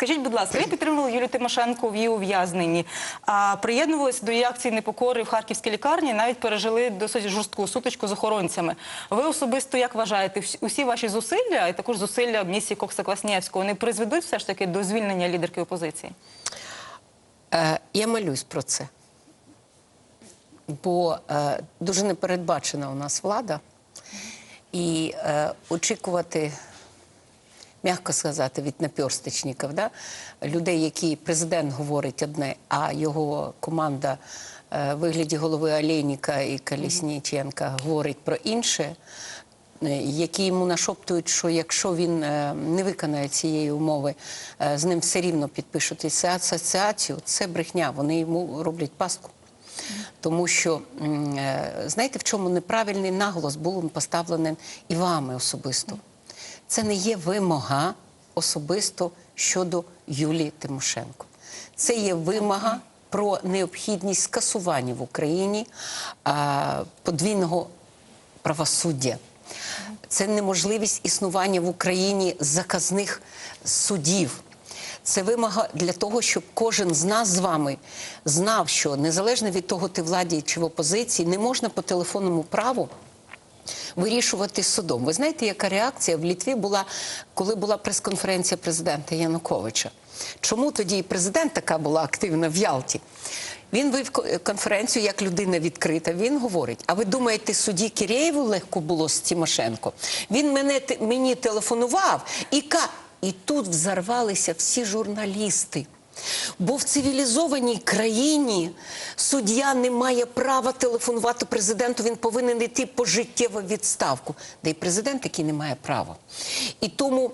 Скажіть, будь ласка, ви підтримували Юлію Тимошенко в її ув'язненні, а приєднувалися до її акції непокори в харківській лікарні, навіть пережили досить жорстку сутичку з охоронцями. Ви особисто як вважаєте, усі ваші зусилля, і також зусилля місії Кокса Класнєвського, вони призведуть все ж таки до звільнення лідерки опозиції? Е, я молюсь про це. Бо е, дуже непередбачена у нас влада. І е, очікувати, м'яко сказати, від наперстичників, да? людей, які президент говорить одне, а його команда е, в вигляді голови Олейніка і Колісніченка говорить про інше, е, які йому нашоптують, що якщо він е, не виконає цієї умови, з ним все рівно підпишуть асоціацію, це брехня. Вони йому роблять пастку. Тому що знаєте, в чому неправильний наголос був поставлений і вами особисто. Це не є вимога особисто щодо Юлії Тимошенко. Це є вимога про необхідність скасування в Україні а, подвійного правосуддя. Це неможливість існування в Україні заказних судів. Це вимога для того, щоб кожен з нас з вами знав, що незалежно від того, ти владі чи в опозиції, не можна по телефонному праву вирішувати судом. Ви знаєте, яка реакція в Літві була, коли була прес-конференція президента Януковича? Чому тоді і президент така була активна в Ялті? Він вив конференцію як людина відкрита. Він говорить: а ви думаєте, судді Кірєєву легко було з Тимошенко? Він мене мені телефонував і ка. І тут взорвалися всі журналісти. Бо в цивілізованій країні суддя не має права телефонувати президенту, він повинен йти пожиттєво відставку. Де й президент такий не має права. І тому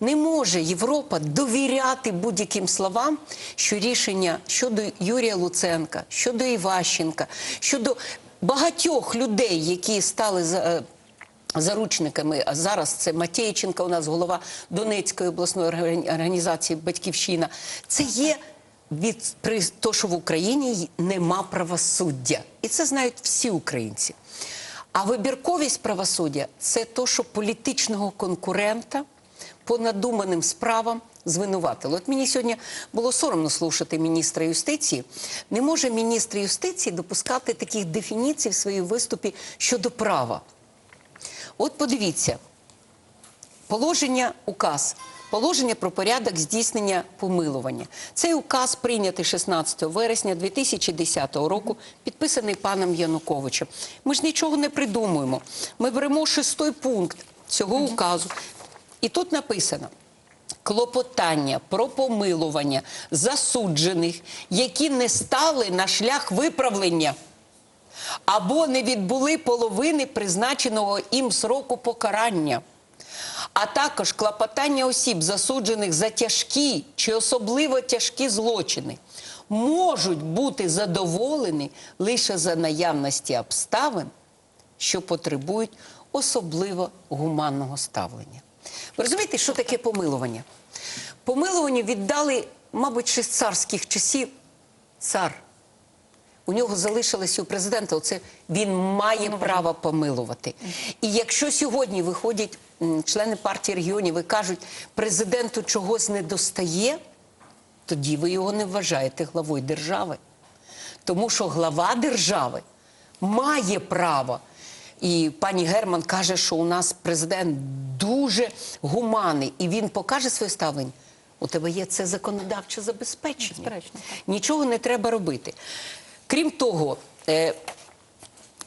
не може Європа довіряти будь-яким словам, що рішення щодо Юрія Луценка, щодо Іващенка, щодо багатьох людей, які стали е, заручниками. А зараз це Матєйченка, у нас голова Донецької обласної органі- організації Батьківщина. Це є від при то, що в Україні нема правосуддя, і це знають всі українці. А вибірковість правосуддя це то, що політичного конкурента по надуманим справам звинуватили. От мені сьогодні було соромно слухати міністра юстиції. Не може міністр юстиції допускати таких дефініцій в своїй виступі щодо права. От подивіться, положення указ. Положення про порядок здійснення помилування. Цей указ прийнятий 16 вересня 2010 року, підписаний паном Януковичем. Ми ж нічого не придумуємо. Ми беремо шостий пункт цього указу, і тут написано. Клопотання про помилування засуджених, які не стали на шлях виправлення або не відбули половини призначеного їм сроку покарання, а також клопотання осіб, засуджених за тяжкі чи особливо тяжкі злочини, можуть бути задоволені лише за наявності обставин, що потребують особливо гуманного ставлення. Ви розумієте, що таке помилування? Помилування віддали, мабуть, ще з царських часів цар. У нього залишилось у президента. Оце він має право помилувати. І якщо сьогодні виходять члени партії регіонів і кажуть, президенту чогось не достає, тоді ви його не вважаєте главою держави. Тому що глава держави має право. І пані Герман каже, що у нас президент дуже гуманний, і він покаже своє ставлення. У тебе є це законодавче забезпечення. Нічого не треба робити. Крім того, е,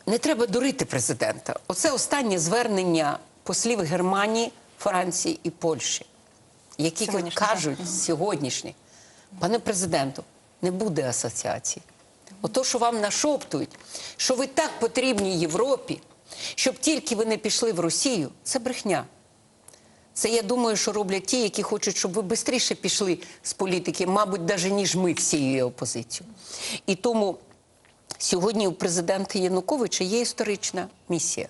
не треба дурити президента. Оце останнє звернення послів Германії, Франції і Польщі, які кажуть сьогоднішні, пане президенту, не буде асоціації. Ото, що вам нашоптують, що ви так потрібні Європі, щоб тільки ви не пішли в Росію, це брехня. Це я думаю, що роблять ті, які хочуть, щоб ви швидше пішли з політики, мабуть, навіть ніж ми всією опозицією. І тому сьогодні у президента Януковича є історична місія,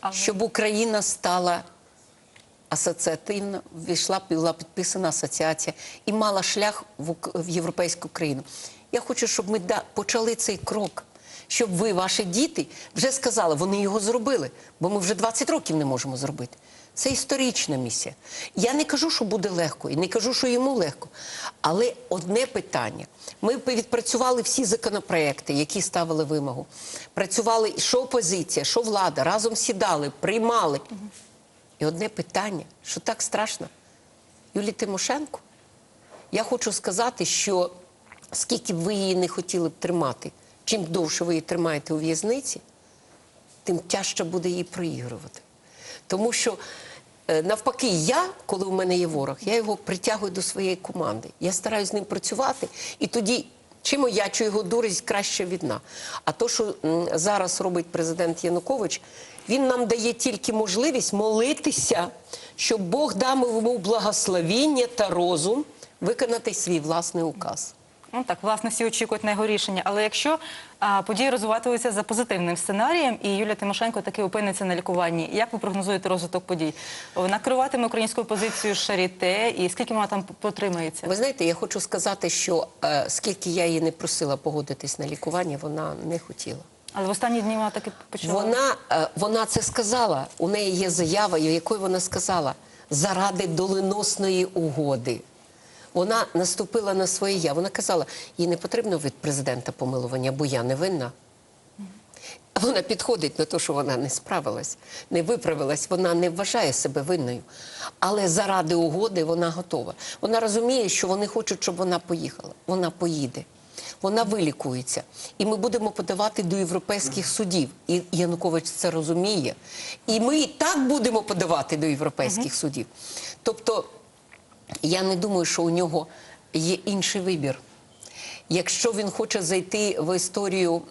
Але- щоб Україна стала асоціативно, війшла, була підписана асоціація і мала шлях в, в європейську країну. Я хочу, щоб ми да, почали цей крок. Щоб ви, ваші діти, вже сказали, вони його зробили, бо ми вже 20 років не можемо зробити. Це історична місія. Я не кажу, що буде легко, і не кажу, що йому легко. Але одне питання: ми відпрацювали всі законопроекти, які ставили вимогу. Працювали що опозиція, що влада, разом сідали, приймали. І одне питання, що так страшно. Юлі Тимошенко, я хочу сказати, що скільки б ви її не хотіли б тримати, чим довше ви її тримаєте у в'язниці, тим тяжче буде її проігрувати. Тому що е, навпаки, я, коли у мене є ворог, я його притягую до своєї команди. Я стараюся з ним працювати, і тоді. Чим я чую його дурість краще відна. А то, що зараз робить президент Янукович, він нам дає тільки можливість молитися, щоб Бог дав йому благословіння та розум виконати свій власний указ. Ну так, власне, всі очікують на його рішення. Але якщо а, події розвиватимуться за позитивним сценарієм, і Юлія Тимошенко таки опиниться на лікуванні, як ви прогнозуєте розвиток подій? Вона керуватиме українською позицією Шаріте, і скільки вона там потримається? Ви знаєте, я хочу сказати, що е, скільки я її не просила погодитись на лікування, вона не хотіла. Але в останні дні вона таки почала. Вона, е, вона це сказала. У неї є заява, якою вона сказала заради доленосної угоди. Вона наступила на своє я. Вона казала, їй не потрібно від президента помилування, бо я не винна. Вона підходить на те, що вона не справилась, не виправилась, вона не вважає себе винною. Але заради угоди вона готова. Вона розуміє, що вони хочуть, щоб вона поїхала. Вона поїде. Вона вилікується. І ми будемо подавати до європейських судів. І Янукович це розуміє. І ми і так будемо подавати до європейських судів. Тобто, я не думаю, що у нього є інший вибір. Якщо він хоче зайти в історію,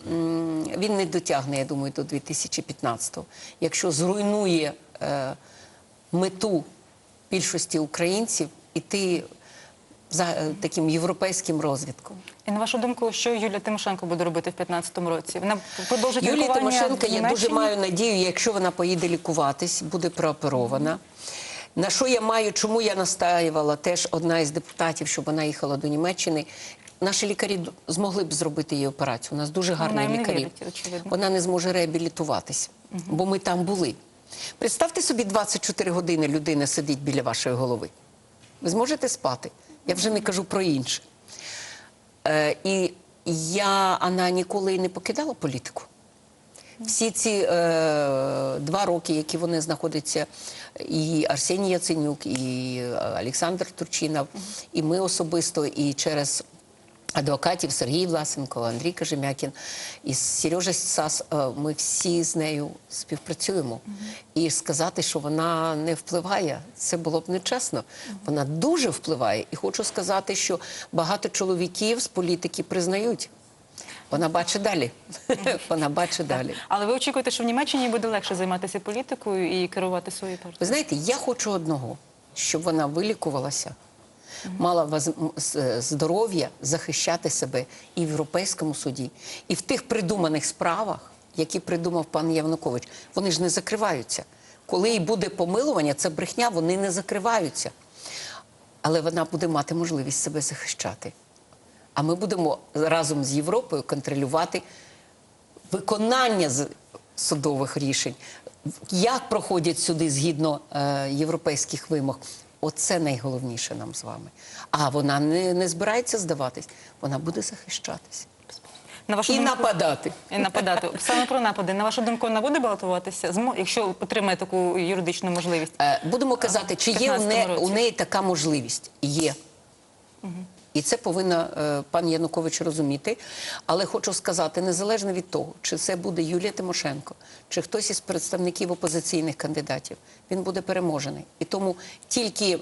він не дотягне, я думаю, до 2015-го. Якщо зруйнує е, мету більшості українців, іти за е, таким європейським розвитком. І на вашу думку, що Юлія Тимошенко буде робити в 2015 році? Вона продовжить Юлія лікування Тимошенко, я дуже маю надію, якщо вона поїде лікуватись, буде прооперована. На що я маю, чому я настаювала теж одна із депутатів, щоб вона їхала до Німеччини. Наші лікарі змогли б зробити її операцію. У нас дуже гарні не лікарі. вірить, очевидно. Вона не зможе реабілітуватись, бо ми там були. Представте собі, 24 години людина сидить біля вашої голови. Ви зможете спати? Я вже не кажу про інше. Е, і я, вона ніколи не покидала політику. Всі ці е, два роки, які вони знаходяться, і Арсеній Яценюк, і е, Олександр Турчинов, і ми особисто, і через адвокатів Сергій Власенко, Андрій Кажемякін і Сережа Сас, е, ми всі з нею співпрацюємо. І сказати, що вона не впливає, це було б нечесно. Вона дуже впливає. І хочу сказати, що багато чоловіків з політики признають. Вона бачить далі. Вона бачить далі. Але ви очікуєте, що в Німеччині буде легше займатися політикою і керувати своєю партією? Ви знаєте, я хочу одного, щоб вона вилікувалася, мала з- здоров'я захищати себе і в Європейському суді, і в тих придуманих справах, які придумав пан Янукович. Вони ж не закриваються. Коли і буде помилування, це брехня, вони не закриваються. Але вона буде мати можливість себе захищати. А ми будемо разом з Європою контролювати виконання судових рішень, як проходять суди згідно е, європейських вимог. Оце найголовніше нам з вами. А вона не, не збирається здаватись, вона буде захищатись На вашу і думку, нападати. і нападати. Саме про напади. На вашу думку, вона буде балотуватися, якщо отримає таку юридичну можливість? Е, Будемо казати, чи є у, 15-му не, році. у неї така можливість? Є. І це повинен е, пан Янукович розуміти. Але хочу сказати, незалежно від того, чи це буде Юлія Тимошенко, чи хтось із представників опозиційних кандидатів, він буде переможений. І тому тільки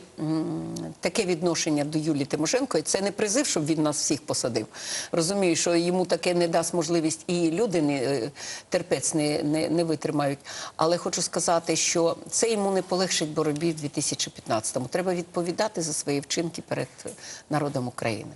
таке відношення до Юлії Тимошенко, і це не призив, щоб він нас всіх посадив. Розумію, що йому таке не дасть можливість, і люди не, е, терпець не, не, не витримають. Але хочу сказати, що це йому не полегшить боротьбі в 2015-му. Треба відповідати за свої вчинки перед народом України. Україна.